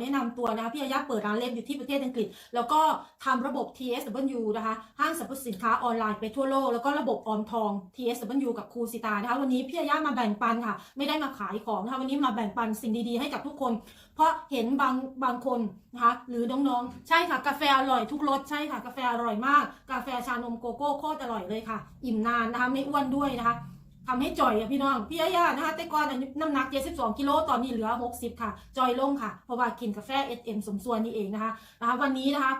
แนะนำตัวนะคะพี่ยายาเปิดร้านเล็บอยู่ที่ประเทศอังกฤษ แล้วก็ทำระบบ TSW นะคะห้างสรรพสินค้าออนไลน์ไปทั่วโลก แล้วก็ระบบออมทอง TSW กับครูสิตานะคะวันนี้พี่ยายามาแบ่งปันค่ะ ไม่ได้มาขายของนะคะวันนี้มาแบ่งปันสิ่งดีๆให้กับทุกคน เพราะเห็นบางบางคนนะคะหรือน้องๆ ใช่ค่ะกาแฟอร่อยทุกรสใช่ค่ะกาแฟอร่อยมาก กาแฟชานมโกโก้โคตรอร่อยเลยค่ะ อิ่มนานนะคะไม่อ้วนด้วยนะคะ ทำให้จ่อยอะพี่น้องพี่ยายานะคะ แต่ก่อนน้ำหนัก 72กิโลตอนนี้เหลือ 60 ค่ะจอยลงค่ะ เพราะว่ากินกาแฟ SM สมส่วนนี่เองนะคะนะคะวันนี้นะคะ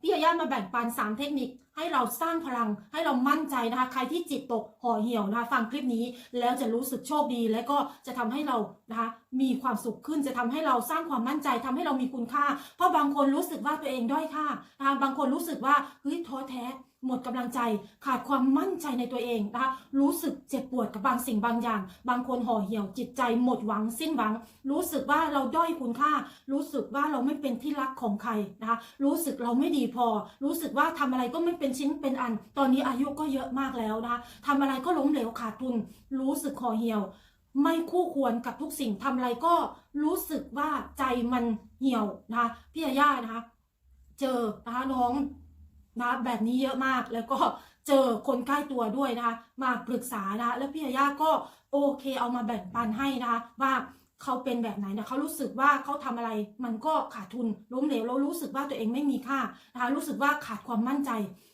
พี่ย่ามาแบ่งปัน 3 เทคนิคให้เราสร้างพลังให้เรามั่นใจนะคะ ใครที่จิตตกห่อเหี่ยวนะคะ ฟังคลิปนี้แล้วจะรู้สึกโชคดี และก็จะทำให้เรานะคะ มีความสุขขึ้นจะทำให้เราสร้างความมั่นใจทำให้เรามีคุณค่า เพราะบางคนรู้สึกว่าตัวเองด้อยค่านะคะบางคนรู้สึกว่าเฮ้ยท้อแท้ หมดกำลังใจขาดความมั่นใจในตัวเองนะคะรู้สึกเจ็บปวดกับบางสิ่งบางอย่าง บางคนห่อเหี่ยวจิตใจหมดหวังสิ้นหวัง รู้สึกว่าเราด้อยคุณค่า รู้สึกว่าเราไม่เป็นที่รักของใครนะคะรู้สึกเราไม่ดีพอ รู้สึกว่าทำอะไรก็ไม่เป็นชิ้นเป็นอัน ตอนนี้อายุก็เยอะมากแล้วนะคะทำอะไรก็ล้มเหลวขาดทุน รู้สึกห่อเหี่ยว ไม่คู่ควรกับทุกสิ่งทำอะไรก็รู้สึกว่าใจมันเหี่ยวนะคะพี่ยาย่านะคะ เจอนะคะน้อง นะแบบนี้เยอะมากแล้วก็เจอคนใกล้ตัวด้วยนะคะมาปรึกษานะแล้วพี่ยาย่าก็โอเคเอามาแบ่งปันให้นะคะว่าเขาเป็นแบบไหนนะเขารู้สึกว่าเขาทำอะไรมันก็ขาดทุนล้มเหลวแล้วรู้สึกว่าตัวเองไม่มีค่านะคะรู้สึกว่าขาดความมั่นใจ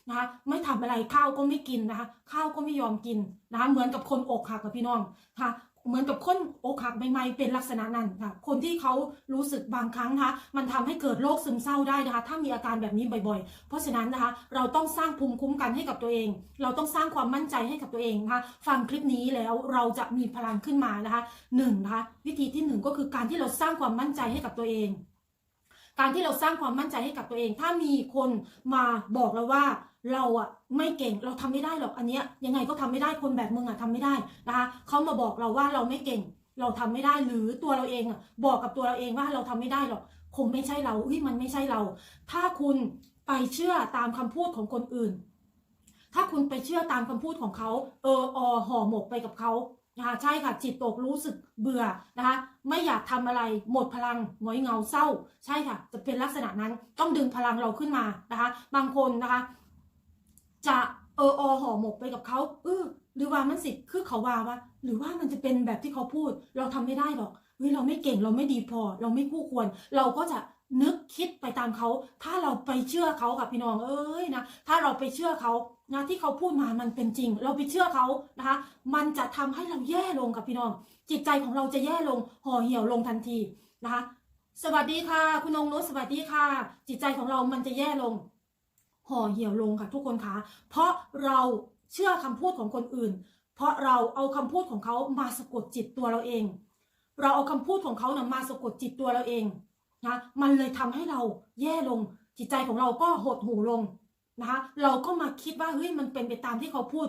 นะคะไม่ทำอะไรข้าวก็ไม่กินนะคะข้าวก็ไม่ยอมกินนะคะเหมือนกับคนอกหักกับพี่น้องนะคะ เหมือนกับคนอกหักใหม่ๆเป็นลักษณะนั้นค่ะ คนที่เขารู้สึกบางครั้งนะคะมันทำให้เกิดโรคซึมเศร้าได้นะคะ ถ้ามีอาการแบบนี้บ่อยๆ เพราะฉะนั้นนะคะ เราต้องสร้างภูมิคุ้มกันให้กับตัวเอง เราต้องสร้างความมั่นใจให้กับตัวเองนะคะฟังคลิปนี้แล้วเราจะมีพลังขึ้นมานะคะหนึ่งนะคะวิธีที่หนึ่งก็คือการที่เราสร้างความมั่นใจให้กับตัวเองการที่เราสร้างความมั่นใจให้กับตัวเอง ถ้ามีคนมาบอกเราว่า เราอะไม่เก่งเราทำไม่ได้หรอกอันเนี้ยยังไงก็ทำไม่ได้คนแบบมึงอะทำไม่ได้นะคะเขามาบอกเราว่าเราไม่เก่ง เราทำไม่ได้หรือตัวเราเองอะบอกกับตัวเราเองว่าเราทำไม่ได้หรอกคงไม่ใช่เราอุ้ยมันไม่ใช่เรา ถ้าคุณไปเชื่อตามคำพูดของคนอื่น ถ้าคุณไปเชื่อตามคำพูดของเขาเอออห่อหมกไปกับเขานะคะใช่ค่ะจิตตกรู้สึกเบื่อนะคะไม่อยากทำอะไรหมดพลังหงอยเงาเศร้า ใช่ค่ะ จะเป็นลักษณะนั้นต้องดึงพลังเราขึ้นมานะคะ บางคนนะคะ จะเอออห่อหมกไปกับเขาเออหรือว่ามันสิคือเขาว่าว่า หรือว่ามันจะเป็นแบบที่เขาพูด เราทำไม่ได้หรอกเฮ้ยเราไม่เก่งเราไม่ดีพอ เราไม่คู่ควร เราก็จะนึกคิดไปตามเขา ถ้าเราไปเชื่อเขากับพี่น้องเอ้ยนะถ้าเราไปเชื่อเขานะที่เขาพูดมามันเป็นจริง เราไปเชื่อเขานะคะ มันจะทำให้เราแย่ลงกับพี่น้อง จิตใจของเราจะแย่ลงห่อเหี่ยวลงทันทีนะคะ สวัสดีค่ะ คุณนงนุชสวัสดีค่ะ จิตใจของเรามันจะแย่ลง ห่อเหี่ยวลงค่ะทุกคนคะเพราะเราเชื่อคำพูดของคนอื่น เพราะเราเอาคำพูดของเขามาสะกดจิตตัวเราเอง เราเอาคำพูดของเขานะมาสะกดจิตตัวเราเองนะมันเลยทำให้เราแย่ลงจิตใจของเราก็หดหูลงนะคะเราก็มาคิดว่าเฮ้ยมันเป็นไปตามที่เขาพูด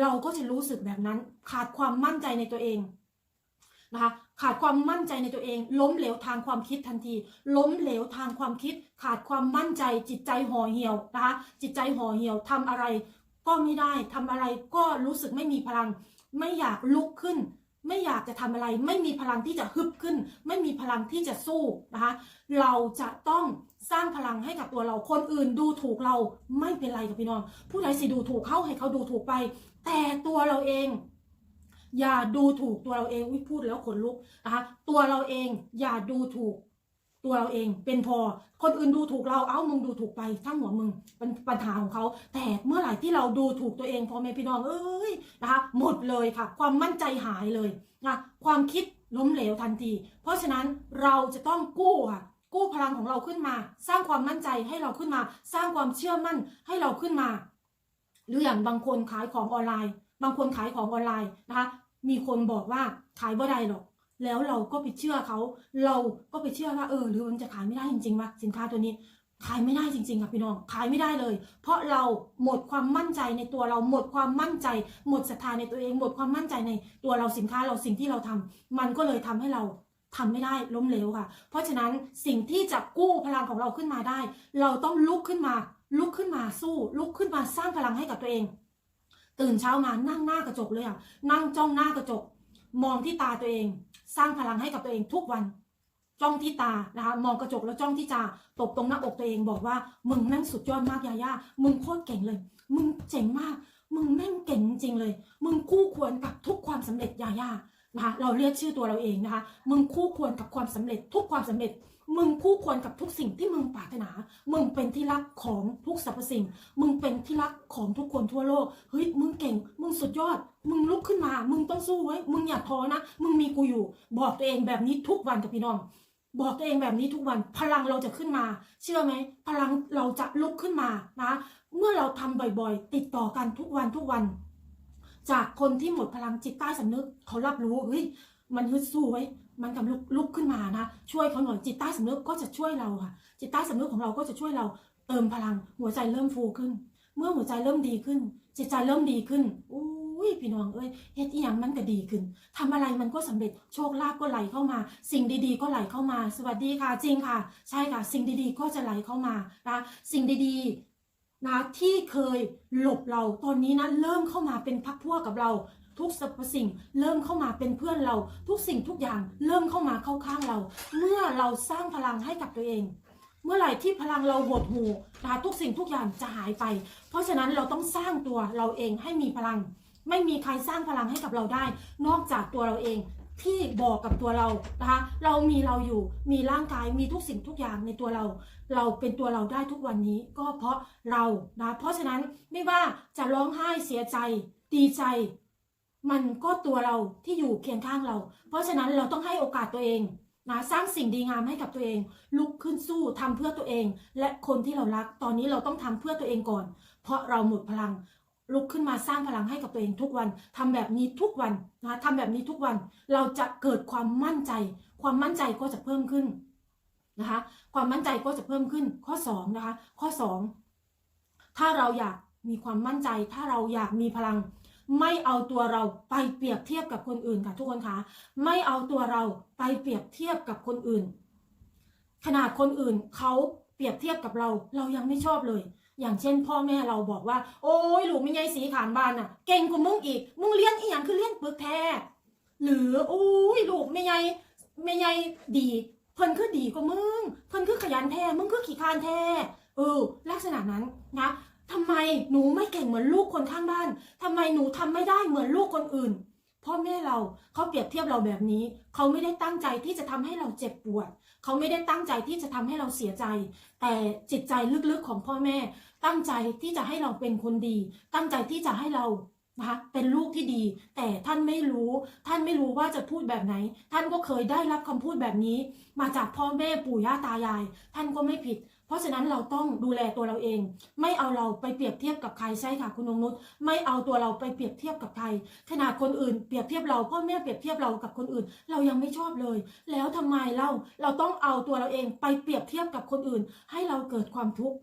เราก็จะรู้สึกแบบนั้นขาดความมั่นใจในตัวเองนะคะ ขาดความมั่นใจในตัวเอง ล้มเหลวทางความคิดทันที ล้มเหลวทางความคิด ขาดความมั่นใจ จิตใจห่อเหี่ยวนะคะจิตใจห่อเหี่ยวทำอะไร ก็ไม่ได้ทำอะไรก็รู้สึกไม่มีพลัง ไม่อยากลุกขึ้น ไม่อยากจะทำอะไร ไม่มีพลังที่จะฮึบขึ้น ไม่มีพลังที่จะสู้นะคะเราจะต้องสร้างพลังให้กับตัวเราคนอื่นดูถูกเราไม่เป็นไรกับพี่น้อง ผู้ใดสิดูถูกเขาให้เขาดูถูกไป แต่ตัวเราเอง อย่าดูถูกตัวเราเองวิพูดแล้วขนลุกนะคะตัวเราเองอย่าดูถูกตัวเราเองเป็นพอ คนอื่นดูถูกเราเอ้ามึงดูถูกไปทั้งหัวมึงเป็นปัญหาของเขา แต่เมื่อไหร่ที่เราดูถูกตัวเองพอแม่พี่น้องเอ้ยนะคะหมดเลยค่ะ ความมั่นใจหายเลยนะความคิดล้มเหลวทันที เพราะฉะนั้นเราจะต้องกู้ค่ะกู้พลังของเราขึ้นมา สร้างความมั่นใจให้เราขึ้นมา สร้างความเชื่อมั่นให้เราขึ้นมา หรืออย่างบางคนขายของออนไลน์ บางคนขายของออนไลน์นะคะ มีคนบอกว่าขายบ่ได้หรอก แล้วเราก็ไปเชื่อเขา เราก็ไปเชื่อว่าเออ หรือมันจะขายไม่ได้จริงๆวะสินค้าตัวนี้ ขายไม่ได้จริง ๆค่ะพี่น้อง ขายไม่ได้เลย เพราะเราหมดความมั่นใจในตัวเราหมดความมั่นใจ หมดศรัทธาในตัวเอง หมดความมั่นใจในตัวเราสินค้าเราสิ่งที่เราทำมันก็เลยทำให้เราทำไม่ได้ล้มเหลวค่ะ เพราะฉะนั้นสิ่งที่จะกู้พลังของเราขึ้นมาได้ เราต้องลุกขึ้นมา ลุกขึ้นมาสู้ ลุกขึ้นมาสร้างพลังให้กับตัวเอง ตื่นเช้ามานั่งหน้ากระจกเลยอะนั่งจ้องหน้ากระจก มองที่ตาตัวเอง สร้างพลังให้กับตัวเองทุกวัน จ้องที่ตานะคะมองกระจกแล้วจ้องที่ตาตบตรงหน้าอกตัวเองบอกว่า มึงแม่งสุดยอดมากยาย่ามึงโคตรเก่งเลย มึงเจ๋งมาก มึงแม่งเก่งจริงเลย มึงคู่ควรกับทุกความสำเร็จยาย่านะคะเราเรียกชื่อตัวเราเองนะคะ มึงคู่ควรกับความสำเร็จทุกความสำเร็จ มึงคู่ควรกับทุกสิ่งที่มึงปรารถนา มึงเป็นที่รักของทุกสรรพสิ่ง มึงเป็นที่รักของทุกคนทั่วโลก เฮ้ย มึงเก่ง มึงสุดยอด มึงลุกขึ้นมา มึงต้องสู้ไว้ มึงอย่าท้อนะ มึงมีกูอยู่ บอกตัวเองแบบนี้ทุกวันกับพี่น้อง บอกตัวเองแบบนี้ทุกวัน พลังเราจะขึ้นมา เชื่อไหม พลังเราจะลุกขึ้นมา นะ เมื่อเราทำบ่อยๆ ติดต่อกันทุกวันทุกวัน จากคนที่หมดพลังจิตใต้สำนึก เขารับรู้ เฮ้ย มันฮึดสู้ไว้ มันกำลังลุกขึ้นมานะ ช่วยเขาหน่อยจิตใต้สำนึกก็จะช่วยเราค่ะ จิตใต้สำนึกของเราก็จะช่วยเราเติมพลังหัวใจเริ่มฟูขึ้น เมื่อหัวใจเริ่มดีขึ้น จิตใจเริ่มดีขึ้นอุ้ยพี่น้องเอ้ยเฮ็ดอีหยังมันก็ดีขึ้นทำอะไรมันก็สำเร็จโชคลาภก็ไหลเข้ามา สิ่งดีๆ ก็ไหลเข้ามา สวัสดีค่ะ จริงค่ะ ใช่ค่ะ สิ่งดีๆก็จะไหลเข้ามานะสิ่งดีๆนะที่เคยหลบเราตอนนี้นะเริ่มเข้ามาเป็นพักพวกกับเรา ทุกสรรพสิ่งเริ่มเข้ามาเป็นเพื่อนเรา ทุกสิ่งทุกอย่างเริ่มเข้ามาเข้าข้างเรา เมื่อเราสร้างพลังให้กับตัวเอง เมื่อไหร่ที่พลังเราหดหูนะคะทุกสิ่งทุกอย่างจะหายไป เพราะฉะนั้นเราต้องสร้างตัวเราเองให้มีพลัง ไม่มีใครสร้างพลังให้กับเราได้ นอกจากตัวเราเองที่บอกกับตัวเรานะคะเรามีเราอยู่มีร่างกายมีทุกสิ่งทุกอย่างในตัวเรา เราเป็นตัวเราได้ทุกวันนี้ก็เพราะเรานะเพราะฉะนั้นไม่ว่าจะร้องไห้เสียใจ ดีใจ มันก็ตัวเราที่อยู่เคียงข้างเรา เพราะฉะนั้นเราต้องให้โอกาสตัวเองนะสร้างสิ่งดีงามให้กับตัวเอง ลุกขึ้นสู้ทำเพื่อตัวเอง และคนที่เรารัก ตอนนี้เราต้องทำเพื่อตัวเองก่อน เพราะเราหมดพลัง ลุกขึ้นมาสร้างพลังให้กับตัวเองทุกวันทำแบบนี้ทุกวันนะทำแบบนี้ทุกวัน เราจะเกิดความมั่นใจ ความมั่นใจก็จะเพิ่มขึ้นนะคะ ความมั่นใจก็จะเพิ่มขึ้น ข้อสองนะคะ ข้อสองถ้าเราอยากมีความมั่นใจ ถ้าเราอยากมีพลัง ไม่เอาตัวเราไปเปรียบเทียบกับคนอื่นค่ะทุกคนคะไม่เอาตัวเราไปเปรียบเทียบกับคนอื่น ขนาดคนอื่นเขาเปรียบเทียบกับเราเรายังไม่ชอบเลย อย่างเช่น พ่อแม่เราบอกว่า โอ้ยลูกไม่ใช่สีขานบ้านน่ะ เก่งกว่ามึงอีกมึงเลี้ยงอีหยังคือเลี้ยงปึกแท้หรือโอ้ยลูกไม่ใช่ไม่ใช่ดีเพิ่นคือดีกว่ามึงเพิ่นคือขยันแท้มึงคือขี้คานแท้เออลักษณะนั้นนะ ทำไมหนูไม่เก่งเหมือนลูกคนข้างบ้านทำไมหนูทำไม่ได้เหมือนลูกคนอื่น พ่อแม่เราเขาเปรียบเทียบเราแบบนี้ เขาไม่ได้ตั้งใจที่จะทำให้เราเจ็บปวด เขาไม่ได้ตั้งใจที่จะทำให้เราเสียใจ แต่จิตใจลึกๆของพ่อแม่ ตั้งใจที่จะให้เราเป็นคนดี ตั้งใจที่จะให้เรานะคะเป็นลูกที่ดี แต่ท่านไม่รู้ ท่านไม่รู้ว่าจะพูดแบบไหน ท่านก็เคยได้รับคำพูดแบบนี้ มาจากพ่อแม่ปู่ย่าตายาย ท่านก็ไม่ผิด เพราะฉะนั้นเราต้องดูแลตัวเราเอง ไม่เอาเราไปเปรียบเทียบกับใครใช่ค่ะคุณนงนุชไม่เอาตัวเราไปเปรียบเทียบกับใครขนาดคนอื่นเปรียบเทียบเราพ่อแม่เปรียบเทียบเรากับคนอื่น เรายังไม่ชอบเลย แล้วทำไมเล่าเราต้องเอาตัวเราเองไปเปรียบเทียบกับคนอื่น ให้เราเกิดความทุกข์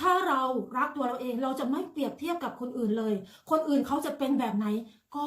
ถ้าเรารักตัวเราเองเราจะไม่เปรียบเทียบกับคนอื่นเลย คนอื่นเขาจะเป็นแบบไหนก็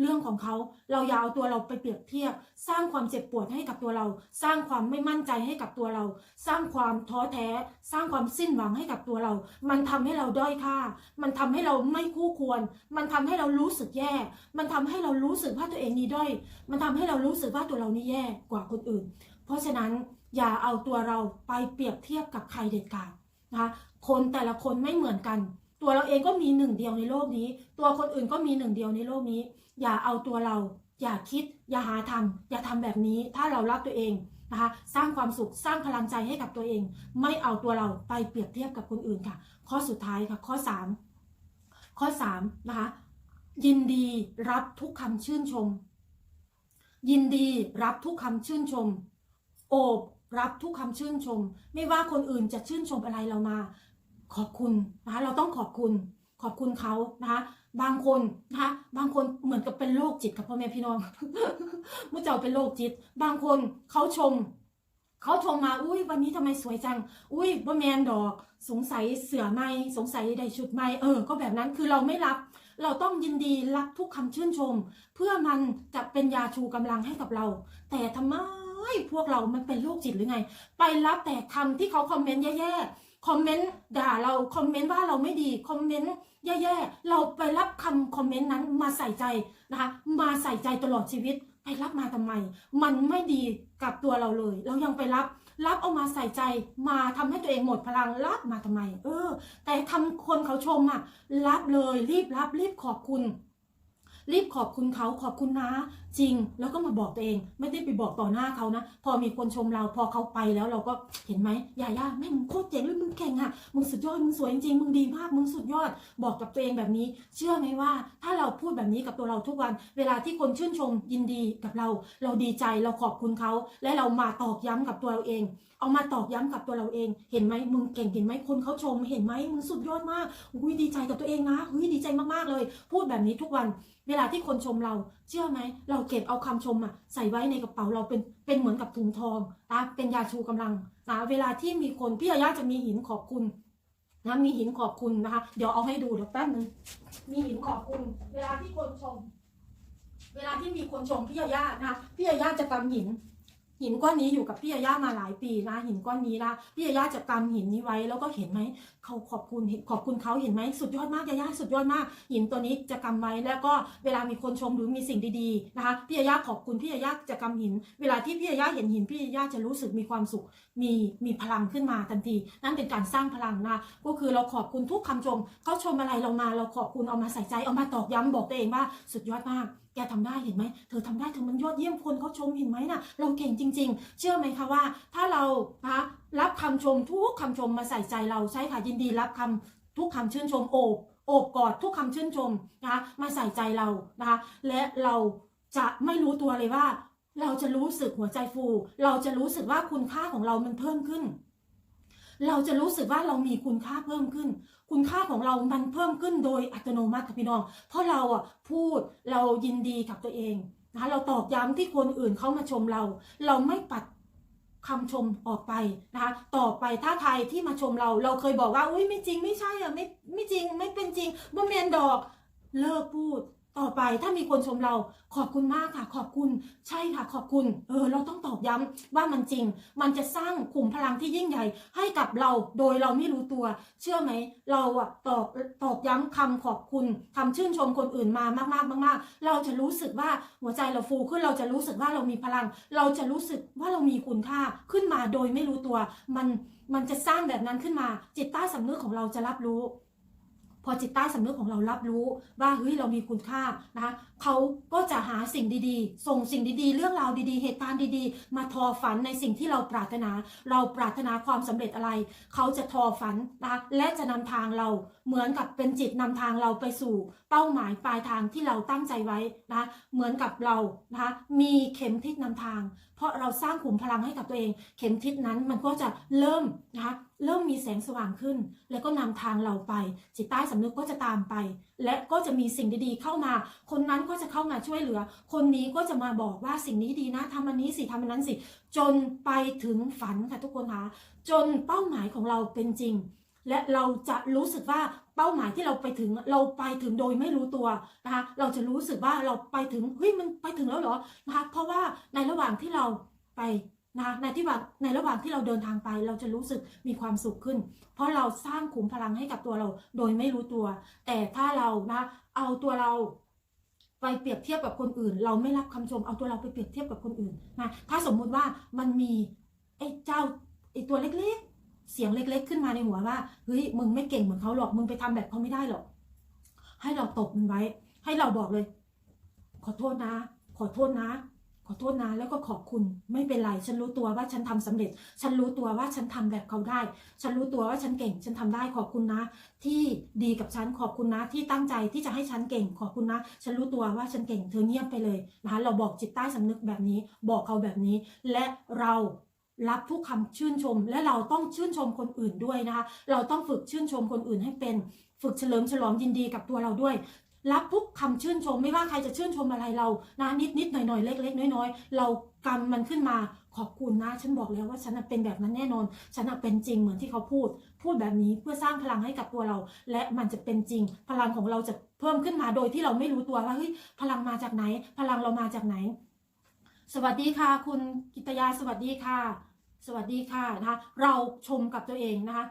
เรื่องของเขาเราอย่าเอาตัวเราไปเปรียบเทียบ สร้างความเจ็บปวดให้กับตัวเรา สร้างความไม่มั่นใจให้กับตัวเรา สร้างความท้อแท้ สร้างความสิ้นหวังให้กับตัวเรา มันทำให้เราด้อยค่า มันทำให้เราไม่คู่ควร มันทำให้เรารู้สึกแย่ มันทำให้เรารู้สึกว่าตัวเองนี่ด้อย มันทำให้เรารู้สึกว่าตัวเรานี่แย่กว่าคนอื่น เพราะฉะนั้นอย่าเอาตัวเราไปเปรียบเทียบกับใครเด็ดขาดนะคะคนแต่ละคนไม่เหมือนกัน ตัวเราเองก็มีหนึ่งเดียวในโลกนี้ ตัวคนอื่นก็มีหนึ่งเดียวในโลกนี้ อย่าเอาตัวเรา อย่าคิด อย่าหาทำอย่าทำแบบนี้ ถ้าเรารักตัวเองนะคะ สร้างความสุข สร้างพลังใจให้กับตัวเอง ไม่เอาตัวเราไปเปรียบเทียบกับคนอื่นค่ะ ข้อสุดท้ายค่ะ ข้อ 3 ข้อ3นะคะ ยินดีรับทุกคำชื่นชม ยินดีรับทุกคำชื่นชม โอบรับทุกคำชื่นชม ไม่ว่าคนอื่นจะชื่นชมอะไรเรามา ขอบคุณนะคะ เราต้องขอบคุณ ขอบคุณเขานะคะ บางคนนะคะบางคนเหมือนกับเป็นโรคจิตกับพ่อแม่พี่น้องเมื่อเจ้าเป็นโรคจิต บางคนเขาชมเขาชมมา อุ้ยวันนี้ทำไมสวยจัง อุ้ยบ่แมนดอก สงสัยเสือไหมสงสัยได้ชุดไหมเออ ก็แบบนั้นคือเราไม่รับ เราต้องยินดีรับทุกคำชื่นชม เพื่อมันจะเป็นยาชูกำลังให้กับเรา แต่ทำไมพวกเรามันเป็นโรคจิตหรือไง ไปรับแต่คำที่เขาคอมเมนต์แย่ๆ คอมเมนต์ด่าเราคอมเมนต์ว่าเราไม่ดีคอมเมนต์แย่ๆเราไปรับคำคอมเมนต์นั้นมาใส่ใจนะคะ มาใส่ใจตลอดชีวิตไปรับมาทำไม มันไม่ดีกับตัวเราเลย เรายังไปรับ รับเอามาใส่ใจมาทำให้ตัวเองหมดพลังรับมาทำไม เออ แต่ทำคนเขาชมอะรับเลยรีบรับรีบขอบคุณ รีบขอบคุณเขาขอบคุณนะ จริงแล้วก็มาบอกตัวเอง ไม่ได้ไปบอกต่อหน้าเขานะ พอมีคนชมเราพอเขาไปแล้วเราก็เห็นไหมยาย่าแม่งมึงโคตรเจ๋งเลยมึงเก่งอะมึงสุดยอดมึงสวยจริงมึงดีมากมึงสุดยอด บอกกับตัวเองแบบนี้ เชื่อไหมว่า ถ้าเราพูดแบบนี้กับตัวเราทุกวัน เวลาที่คนชื่นชมยินดีกับเรา เราดีใจเราขอบคุณเขา และเรามาตอกย้ำกับตัวเราเองเอามาตอกย้ำกับตัวเราเอง เห็นไหมมึงเก่งเห็นไหมคนเขาชม เห็นไหมมึงสุดยอดมากอุ้ยดีใจกับตัวเองนะอุ้ยดีใจมากๆเลย พูดแบบนี้ทุกวันเวลาที่คนชมเราเชื่อไหม เราเก็บเอาคำชมอะใส่ไว้ในกระเป๋าเราเป็นเป็นเหมือนกับถุงทองนะเป็นยาชูกำลังนะเวลาที่มีคนพี่ยาย่าจะมีหินขอบคุณนะมีหินขอบคุณนะคะ เดี๋ยวเอาให้ดูเดี๋ยวแป๊บนึงมีหินขอบคุณ เวลาที่คนชม เวลาที่มีคนชมพี่ยาย่านะพี่ยาย่าจะกำหิน หินก้อนนี้อยู่กับพี่ยาย่ามาหลายปีนะหินก้อนนี้นะพี่ยาย่าจะกำหินนี้ไว้ แล้วก็เห็นไหมเขาขอบคุณขอบคุณเขาเห็นไหมสุดยอดมากยาย่าสุดยอดมาก หินตัวนี้จะกำไว้แล้วก็เวลามีคนชมหรือมีสิ่งดีๆนะคะพี่ยาย่าขอบคุณพี่ยาย่าจะกำหิน เวลาที่พี่ยาย่าเห็นหินพี่ยาย่าจะรู้สึกมีความสุขมีมีพลังขึ้นมาทันที นั่นเป็นการสร้างพลังนะก็คือเราขอบคุณทุกคำชมเขาชมอะไรเรามาเราขอบคุณเอามาใส่ใจเอามาตอกย้ำบอกตัวเองว่าสุดยอดมากแกทำได้เห็นไหมเธอทำได้เธอมันยอดเยี่ยมคนเขาชมเห็นไหมน่ะ เราเก่งจริง ๆ เชื่อไหมคะว่า ถ้าเรานะคะรับคำชมทุกคำชมมาใส่ใจเราใช่ค่ะยินดีรับคำทุกคำชื่นชมโอบโอบกอดทุกคำชื่นชมนะคะมาใส่ใจเรานะคะและเราจะไม่รู้ตัวเลยว่า เราจะรู้สึกหัวใจฟู เราจะรู้สึกว่าคุณค่าของเรามันเพิ่มขึ้น เราจะรู้สึกว่าเรามีคุณค่าเพิ่มขึ้น คุณค่าของเรามันเพิ่มขึ้นโดยอัตโนมัติค่ะพี่น้อง เพราะเราอะพูดเรายินดีกับตัวเองนะคะเราตอกย้ำที่คนอื่นเขามาชมเรา เราไม่ปัดคำชมออกไปนะคะต่อไปถ้าใครที่มาชมเรา เราเคยบอกว่าอุ้ยไม่จริงไม่ใช่อะไม่ไม่จริงไม่เป็นจริงบ่เมียนดอกเลิกพูด ต่อไปถ้ามีคนชมเราขอบคุณมากค่ะ ขอบคุณ ใช่ค่ะ ขอบคุณ เออ เราต้องตอกย้ำว่ามันจริง มันจะสร้างขุมพลังที่ยิ่งใหญ่ ให้กับเราโดยเราไม่รู้ตัว เชื่อไหม เราอะตอกตอกย้ำคำขอบคุณคำชื่นชมคนอื่นมามากๆมากๆเราจะรู้สึกว่าหัวใจเราฟูขึ้นเราจะรู้สึกว่าเรามีพลัง เราจะรู้สึกว่าเรามีคุณค่าขึ้นมาโดยไม่รู้ตัว มันมันจะสร้างแบบนั้นขึ้นมา จิตใต้สำนึกของเราจะรับรู้ พอจิตใต้สำนึกของเรารับรู้ว่าเฮ้ยเรามีคุณค่านะคะเขาก็จะหาสิ่งดีๆ ส่งสิ่งดีๆ เรื่องราวดีๆ เหตุการณ์ดีๆ มาทอฝันในสิ่งที่เราปรารถนา เราปรารถนาความสำเร็จอะไร เขาจะทอฝันนะคะและจะนำทางเราเหมือนกับเป็นจิตนำทางเราไปสู่ เป้าหมายปลายทางที่เราตั้งใจไว้นะเหมือนกับเรานะคะมีเข็มทิศนำทาง เพราะเราสร้างขุมพลังให้กับตัวเอง เข็มทิศนั้นมันก็จะเริ่มนะคะ เริ่มมีแสงสว่างขึ้น แล้วก็นำทางเราไป จิตใต้สำนึกก็จะตามไป และก็จะมีสิ่งดีๆเข้ามา คนนั้นก็จะเข้ามาช่วยเหลือ คนนี้ก็จะมาบอกว่าสิ่งนี้ดีนะทำอันนี้สิทำอันนั้นสิ จนไปถึงฝันค่ะทุกคนคะจนเป้าหมายของเราเป็นจริง และเราจะรู้สึกว่าเป้าหมายที่เราไปถึงเราไปถึงโดยไม่รู้ตัวนะคะเราจะรู้สึกว่าเราไปถึงเฮ้ยมันไปถึงแล้วเหรอนะคะเพราะว่าในระหว่างที่เราไป นะคะในที่ว่าในระหว่างที่เราเดินทางไปเราจะรู้สึกมีความสุขขึ้น เพราะเราสร้างขุมพลังให้กับตัวเราโดยไม่รู้ตัว แต่ถ้าเรานะเอาตัวเราไปเปรียบเทียบกับคนอื่น เราไม่รับคำชมเอาตัวเราไปเปรียบเทียบกับคนอื่นนะถ้าสมมุติว่ามันมีไอ้เจ้าไอ้ตัวเล็กๆ เสียงเล็ก ๆ ขึ้นมาในหัวว่าเฮ้ยมึงไม่เก่งเหมือนเขาหรอกมึงไปทำแบบเขาไม่ได้หรอกให้เราตบมันไว้ ให้เราบอกเลย ขอโทษนะ ขอโทษนะ อโทษนะแล้วก็ขอบคุณไม่เป็นไรฉันรู้ตัวว่าฉันทำสำเร็จ ฉันรู้ตัวว่าฉันทำแบบเขาได้ ฉันรู้ตัวว่าฉันเก่ง ฉันทำได้ขอบคุณนะ ที่ดีกับฉันขอบคุณนะ ที่ตั้งใจที่จะให้ฉันเก่งขอบคุณนะ ฉันรู้ตัวว่าฉันเก่งเธอเงียบไปเลยนะคะเราบอกจิตใต้สำนึกแบบนี้ บอกเขาแบบนี้ และเรารับทุกคำชื่นชม และเราต้องชื่นชมคนอื่นด้วยนะคะเราต้องฝึกชื่นชมคนอื่นให้เป็น ฝึกเฉลิมฉลองยินดีกับตัวเราด้วย รับทุกคำชื่นชมไม่ว่าใครจะชื่นชมอะไรเรานะนิดนิดหน่อยหน่อยๆเล็กเล็กน้อยน้อยๆเรากำมันขึ้นมาขอบคุณนะ ฉันบอกแล้วว่าฉันเป็นแบบนั้นแน่นอน ฉันเป็นจริงเหมือนที่เขาพูด พูดแบบนี้เพื่อสร้างพลังให้กับตัวเรา และมันจะเป็นจริง พลังของเราจะเพิ่มขึ้นมาโดยที่เราไม่รู้ตัวว่าเฮ้ยพลังมาจากไหน พลังเรามาจากไหน สวัสดีค่ะ คุณกิตยาสวัสดีค่ะ สวัสดีค่ะนะคะเราชมกับตัวเองนะคะ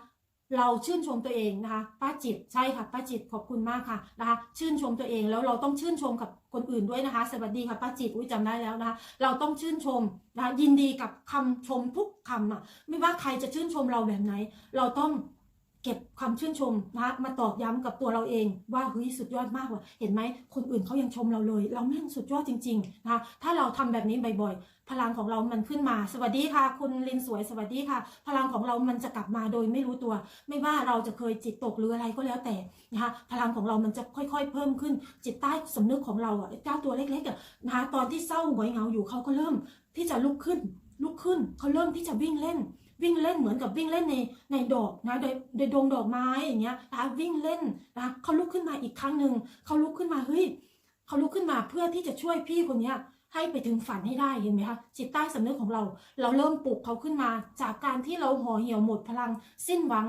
เราชื่นชมตัวเองนะคะป้าจิตใช่ค่ะป้าจิตขอบคุณมากค่ะนะคะ ชื่นชมตัวเองแล้วเราต้องชื่นชมกับคนอื่นด้วยนะคะ สวัสดีค่ะป้าจิตอุ้ยจำได้แล้วนะคะ เราต้องชื่นชมนะคะยินดีกับคำชมทุกคำอะไม่ว่าใครจะชื่นชมเราแบบไหน เราต้อง เก็บความชื่นชมนะคะมาตอกย้ำกับตัวเราเองว่าเฮ้ยสุดยอดมากว่ะเห็นไหมคนอื่นเขายังชมเราเลย เราแม่งสุดยอดจริงๆนะถ้าเราทำแบบนี้บ่อยๆพลังของเรามันขึ้นมา สวัสดีค่ะ คุณลินสวยสวัสดีค่ะ พลังของเรามันจะกลับมาโดยไม่รู้ตัว ไม่ว่าเราจะเคยจิตตกหรืออะไรก็แล้วแต่นะคะพลังของเรามันจะค่อยๆ เพิ่มขึ้นจิตใต้สำนึกของเราอะเจ้าตัวเล็กๆอะนะคะตอนที่เศร้าหงอยเหงาอยู่เขาก็เริ่มที่จะลุกขึ้นลุกขึ้นเขาเริ่มที่จะวิ่งเล่น วิ่งเล่นเหมือนกับวิ่งเล่นในในดอกนะโดยโดยดงดอกไม้อย่างเงี้ยนะคะวิ่งเล่นนะคะเขาลุกขึ้นมาอีกครั้งหนึ่งเขาลุกขึ้นมาเฮ้ยเขาลุกขึ้นมาเพื่อที่จะช่วยพี่คนเนี้ยให้ไปถึงฝันให้ได้เห็นไหมคะจิตใต้สำนึกของเรา เราเริ่มปลุกเขาขึ้นมา จากการที่เราห่อเหี่ยวหมดพลัง สิ้นหวัง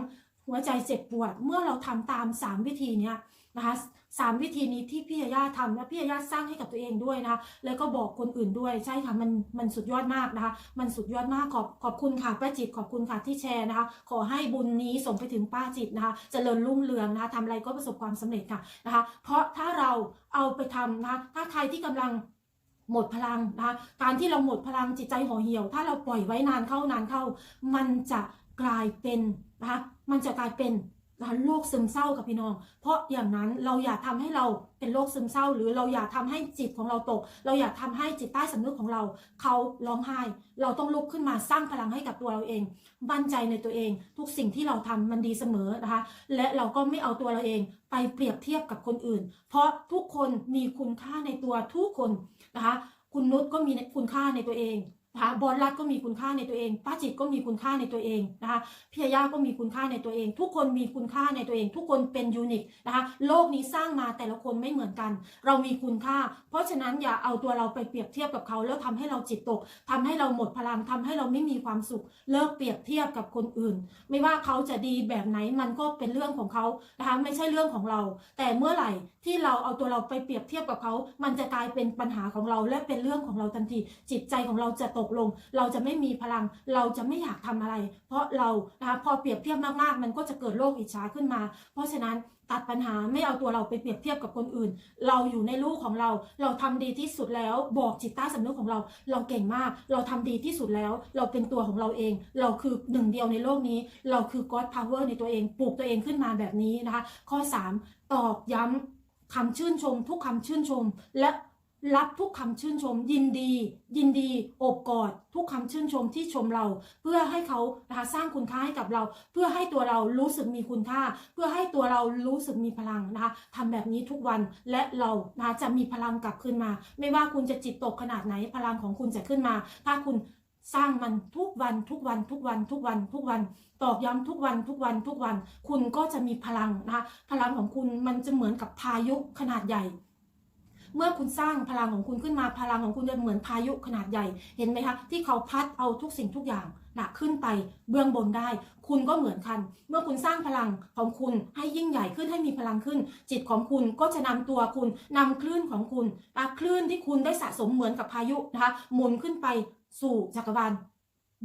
หัวใจเจ็บปวด เมื่อเราทำตาม 3 วิธีเนี้ย นะคะสามวิธีนี้ที่พี่ยาย่าทำและพี่ยาย่าสร้างให้กับตัวเองด้วยนะคะแล้วก็บอกคนอื่นด้วยใช่ค่ะมันมันสุดยอดมากนะคะมันสุดยอดมากขอบขอบคุณค่ะป้าจิตขอบคุณค่ะที่แชร์นะคะ ขอให้บุญนี้ส่งไปถึงป้าจิตนะคะเจริญรุ่งเรืองนะคะทำอะไรก็ประสบความสำเร็จค่ะนะคะ เพราะถ้าเราเอาไปทำนะคะถ้าใครที่กำลังหมดพลังนะคะการที่เราหมดพลังจิตใจห่อเหี่ยว ถ้าเราปล่อยไว้นานเข้านานเข้า มันจะกลายเป็นนะคะมันจะกลายเป็น นะคะโรคซึมเศร้ากับพี่น้อง เพราะอย่างนั้นเราอย่าทำให้เราเป็นโรคซึมเศร้า หรือเราอย่าทำให้จิตของเราตก เราอย่าทำให้จิตใต้สำนึกของเรา เขาร้องไห้ เราต้องลุกขึ้นมาสร้างพลังให้กับตัวเราเองมั่นใจในตัวเอง ทุกสิ่งที่เราทำมันดีเสมอนะคะ และเราก็ไม่เอาตัวเราเองไปเปรียบเทียบกับคนอื่น เพราะทุกคนมีคุณค่าในตัวทุกคนนะคะ คุณนุชก็มีคุณค่าในตัวเอง นะคะบอลรัดก็มีคุณค่าในตัวเองป้าจิตก็มีคุณค่าในตัวเองนะคะพี่ยาย่าก็มีคุณค่าในตัวเอง ทุกคนมีคุณค่าในตัวเอง ทุกคนเป็นยูนิคนะคะโลกนี้สร้างมาแต่ละคนไม่เหมือนกัน เรามีคุณค่า เพราะฉะนั้นอย่าเอาตัวเราไปเปรียบเทียบกับเขา แล้วทำให้เราจิตตกทำให้เราหมดพลังทำให้เราไม่มีความสุข เลิกเปรียบเทียบกับคนอื่น ไม่ว่าเขาจะดีแบบไหนมันก็เป็นเรื่องของเขานะคะไม่ใช่เรื่องของเรา แต่เมื่อไหร่ที่เราเอาตัวเราไปเปรียบเทียบกับเขา มันจะกลายเป็นปัญหาของเราและเป็นเรื่องของเราทันที จิตใจของเราจะตกลง เราจะไม่มีพลัง เราจะไม่อยากทำอะไร เพราะเรานะคะพอเปรียบเทียบมากๆ มันก็จะเกิดโรคอิจฉาขึ้นมา เพราะฉะนั้นตัดปัญหาไม่เอาตัวเราไปเปรียบเทียบกับคนอื่น เราอยู่ในลูกของเรา เราทำดีที่สุดแล้ว บอกจิตใต้สำนึกของเรา เราเก่งมาก เราทำดีที่สุดแล้ว เราเป็นตัวของเราเอง เราคือหนึ่งเดียวในโลกนี้ เราคือ God Power ในตัวเอง ปลูกตัวเองขึ้นมาแบบนี้นะคะ ข้อ 3 ตอกย้ำคำชื่นชม ทุกคำชื่นชม และ รับทุกคำชื่นชมยินดี ยินดีโอบกอด ทุกคำชื่นชมที่ชมเรา เพื่อให้เขานะคะสร้างคุณค่าให้กับเรา เพื่อให้ตัวเรารู้สึกมีคุณค่า เพื่อให้ตัวเรารู้สึกมีพลังนะคะทำแบบนี้ทุกวันและเรานะคะจะมีพลังกลับขึ้นมา ไม่ว่าคุณจะจิตตกขนาดไหนพลังของคุณจะขึ้นมา ถ้าคุณสร้างมันทุกวันทุกวันทุกวันทุกวันทุกวันตอกย้ำทุกวันทุกวันทุกวัน คุณก็จะมีพลังนะคะพลังของคุณมันจะเหมือนกับพายุขนาดใหญ่ เมื่อคุณสร้างพลังของคุณขึ้นมาพลังของคุณจะเหมือนพายุขนาดใหญ่เห็นไหมคะที่เขาพัดเอาทุกสิ่งทุกอย่างนะขึ้นไปเบื้องบนได้ คุณก็เหมือนกัน เมื่อคุณสร้างพลังของคุณให้ยิ่งใหญ่ขึ้นให้มีพลังขึ้น จิตของคุณก็จะนำตัวคุณนำคลื่นของคุณคลื่นที่คุณได้สะสมเหมือนกับพายุนะคะหมุนขึ้นไปสู่จักรวาล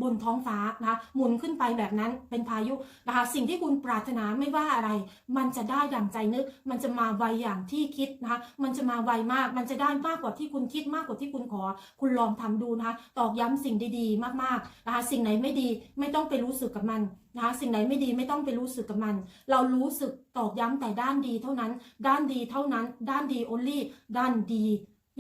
บนท้องฟ้านะคะหมุนขึ้นไปแบบนั้นเป็นพายุนะคะสิ่งที่คุณปรารถนาไม่ว่าอะไร มันจะได้อย่างใจนึก มันจะมาไวอย่างที่คิดนะคะมันจะมาไวมาก มันจะได้มากกว่าที่คุณคิดมากกว่าที่คุณขอ คุณลองทำดูนะคะตอกย้ำสิ่งดีๆ มากๆนะคะสิ่งไหนไม่ดีไม่ต้องไปรู้สึกกับมันนะคะสิ่งไหนไม่ดีไม่ต้องไปรู้สึกกับมัน เรารู้สึกตอกย้ำแต่ด้านดีเท่านั้น ด้านดีเท่านั้น ด้านดี only ด้านดี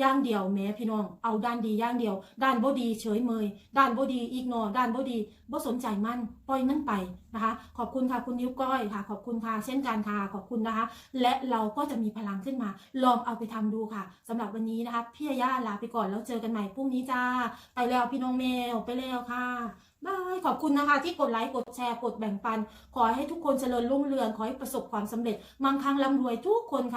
ย่างเดียวแม้พี่น้อง เอาด้านดีย่างเดียว ด้านบ่ดีเฉยเมย ด้านบ่ดีอีกนอด้านบ่ดีบ่สนใจมันปล่อยมันไปนะคะ ขอบคุณค่ะคุณนิ้วก้อยค่ะ ขอบคุณค่ะเช่นกันค่ะขอบคุณนะคะ และเราก็จะมีพลังขึ้นมา ลองเอาไปทำดูค่ะสำหรับวันนี้นะคะพี่ย่าลาไปก่อนแล้วเจอกันใหม่พรุ่งนี้จ้า ไปแล้วพี่น้องเมลไปแล้วค่ะบายขอบคุณนะคะ ที่กดไลค์กดแชร์กดแบ่งปัน ขอให้ทุกคนเจริญรุ่งเรืองขอให้ประสบความสำเร็จมั่งคั่งร่ำรวยทุกคนค่ะ